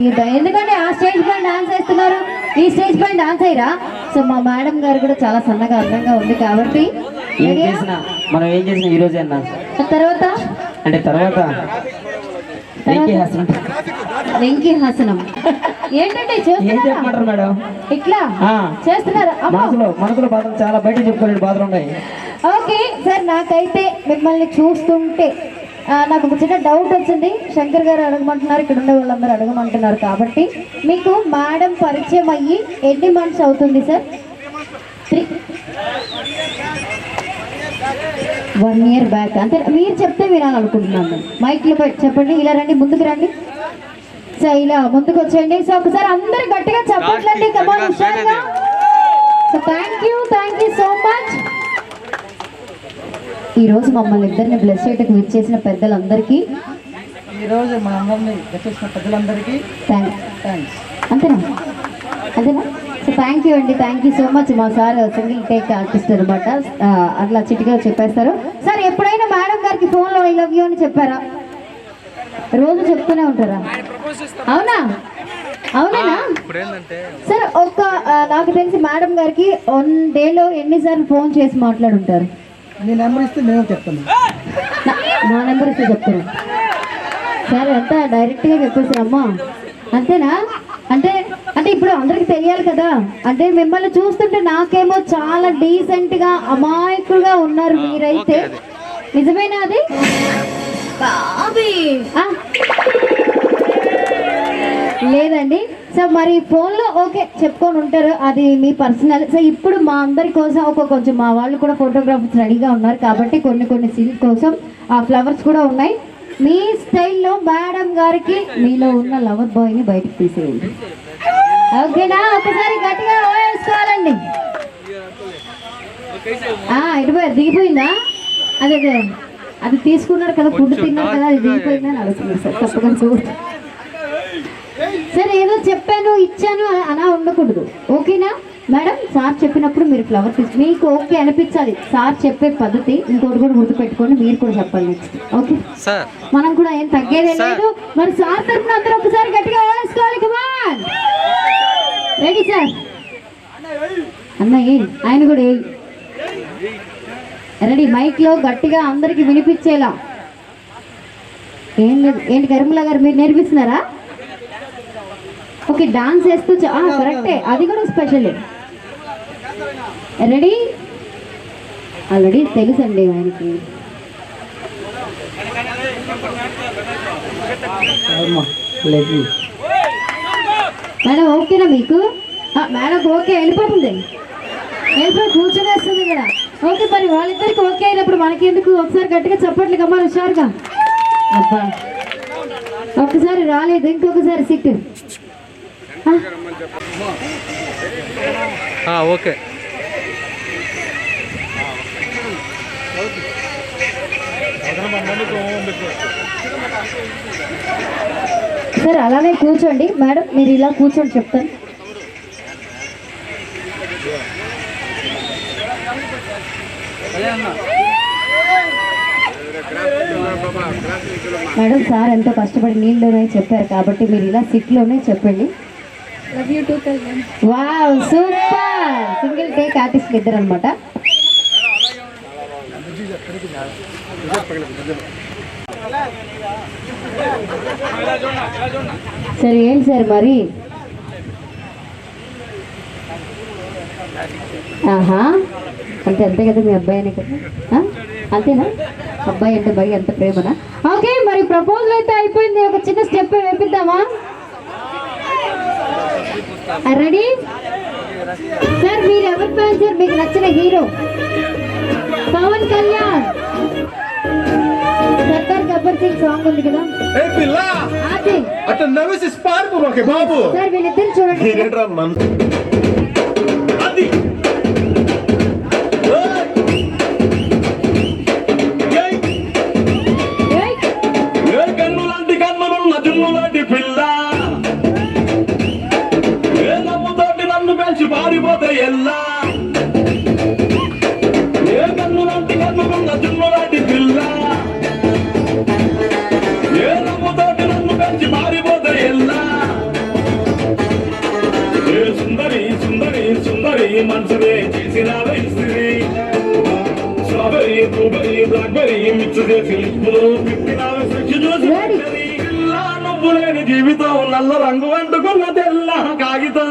ఎందుకంటే ఆ స్టేజ్ పైన డాన్స్ వేస్తున్నారు? ఈ స్టేజ్ పైన డాన్స్ అయ్యరా? సో మా మేడం గారు కూడా చాలా సన్నగా అందంగా ఉంది కాబట్టి మనం ఏం చేసినా ఈ రోజే అన్న. ఆ తర్వాత? అంటే తర్వాత వెంకీ హాసన్. ఏంటంటే చేస్తున్నారా? మేడం? ఇట్లా. చేస్తున్నారు? మనసులో మనసులో బాధలు చాలా బయట చెప్పుకోలేని బాధలు ఉన్నాయి. ఓకే సార్ నాకైతే మిమ్మల్ని చూస్తుంటే నాకు ఒక చిన్న డౌట్ వచ్చింది. శంకర్ గారు అడగమంటున్నారు ఇక్కడ ఉండే వాళ్ళందరూ అడగమంటున్నారు కాబట్టి. మీకు మేడం పరిచయం అయ్యి ఎన్ని మంత్స్ అవుతుంది sir three one year back అంతే మీరు చెప్తే వినాలనుకుంటున్నాను మైక్లో చెప్పండి ఇలా రండి ముందుకు రండి. సో ఇలా ముందుకు వచ్చేయండి. సో ఒకసారి అందరు గట్టిగా చెప్పట్లండి. కమాన్ హుషారుగా. Thank you thank you so much ఈ రోజు మమ్మల్ని ఇద్దరిని బ్లెస్ చేయటకు విచ్చేసిన పెద్దలందరికీ ఈరోజు మా అందరిని వచ్చేసిన పెద్దలందరికీ థ్యాంక్స్ థ్యాంక్స్ అంతేనా? అంతేనా? సో థ్యాంక్ యూ అండి. థ్యాంక్ యూ సో మచ్ మా సార్ సింగిల్ టేక్ ఆర్టిస్ట్ అనమాట అట్లా చిటిగా చెప్పేస్తారు. సార్ ఎప్పుడైనా మేడం గారికి ఫోన్లో ఐ లవ్ యూ అని చెప్పారా? రోజు చెప్తూనే ఉంటారా? అవునా? అవునా సార్ ఒక్క నాకు తెలిసి మేడం గారికి వన్ డేలో ఎన్నిసార్లు ఫోన్ చేసి మాట్లాడుంటారు? నీ నెంబర్ ఇస్తే మేము చెప్తాము. నా- నెంబర్ ఇస్తే చెప్తాను సరే అంతా డైరెక్ట్గా చెప్పేసారమ్మా అంతేనా? అంటే అంటే ఇప్పుడు అందరికి తెలియాలి కదా. అంటే మిమ్మల్ని చూస్తుంటే నాకేమో చాలా డీసెంట్గా అమాయకులుగా ఉన్నారు మీరైతే. నిజమేనా అది. లేదండి. సో మరి ఫోన్లో ఓకే చెప్పుకొని ఉంటారు. అది మీ పర్సనల్. సో ఇప్పుడు మా అందరి కోసం ఒక కొంచెం మా వాళ్ళు కూడా ఫోటోగ్రాఫర్స్ రెడీగా ఉన్నారు కాబట్టి కొన్ని కొన్ని సీన్స్ కోసం ఆ ఫ్లవర్స్ కూడా ఉన్నాయి. మీ స్టైల్లో మేడం గారికి మీలో ఉన్న లవర్ బాయ్ని బయటకు తీసేయండి. ఓకేనా ఒకసారి గట్టిగా వేసుకోవాలండి ఇటుపోయారు దిగిపోయిందా? అదే అదే. అది తీసుకున్నారు కదా ఫుడ్ తిన్నారు కదా అది దిగిపోయిందా అని అడుగుతున్నారు సార్. తప్పకుండా చూడండి సరే ఏదో చెప్పాను ఇచ్చాను అలా ఉండకూడదు. ఓకేనా? మేడం సార్ చెప్పినప్పుడు మీరు ఫ్లవర్ తీసు మీకు ఓకే అనిపించాలి. సార్ చెప్పే పద్ధతి ఇంకోటి కూడా గుర్తుపెట్టుకొని మీరు కూడా చెప్పాలి నెక్స్ట్ ఓకే? సార్. మనం కూడా ఏం తగ్గేదే లేదు. మరి సార్ తరఫున అందరూ ఒకసారి గట్టిగా వేసుకోవాలి. Come on ready sir. అన్న ఏయ్ ఆయన కూడా రెడీ మైక్లో గట్టిగా అందరికి వినిపించేలా. ఏం లేదు. ఏంటి కరిముల్లా గారు మీరు నేర్పిస్తున్నారా? ఓకే డాన్స్ వేస్తూ చ- ఆ, కరెక్టే అది కూడా స్పెషల్ రెడీ ఆల్రెడీ తెలుసండి ఆయనకి. మేడం ఓకేనా మీకు? మేడం ఓకే వెళ్ళిపోతుంది. వెళ్ళిపోయి కూర్చొనేస్తుంది ఇక్కడ. ఓకే మరి వాళ్ళిద్దరికి ఓకే అయినప్పుడు మనకి ఎందుకు ఒకసారి గట్టిగా చప్పట్లు కమ్మా హుషారుగా. అబ్బా. ఒక్కసారి రాలేదు ఇంకొకసారి సిట్ ఓకే. సార్ అలానే కూర్చోండి. మేడం మీరు ఇలా కూర్చోండి చెప్తాను. మేడం సార్ ఎంతో కష్టపడి నీళ్ళలోనే చెప్పారు కాబట్టి మీరు ఇలా సిట్లోనే చెప్పండి. Wow super single take artist ఇద్దరు అనమాట సరే ఏం సార్ మరి? ఆహా అంటే అంతే కదా మీ అబ్బాయి కదా? అంతేనా? అబ్బాయి అంటే భయ అంత ప్రేమనా? ఓకే మరి ప్రపోజల్ అయితే అయిపోయింది. ఒక చిన్న స్టెప్ వేపిద్దామా? రెడీ సార్ మీరు ఎవరి ఫ్యాన్ సార్ మీకు నచ్చిన హీరో పవన్ కళ్యాణ్. సర్దార్ గబ్బర్ సింగ్ సాంగ్ ఉంది కదా? ఏ పిల్ల! అది అట్లా నవ్వేసి పారిపోకే బాబు. సార్ వీళ్ళిద్దరు చూడండి. అది మంచిదే చేసిన మంచిది స్ట్రాబెరీ బ్లూబెరీ బ్లాక్బెరీ నువ్వు లేని జీవితం నల్ల రంగు అంటుకున్న తెల్ల కాగితం.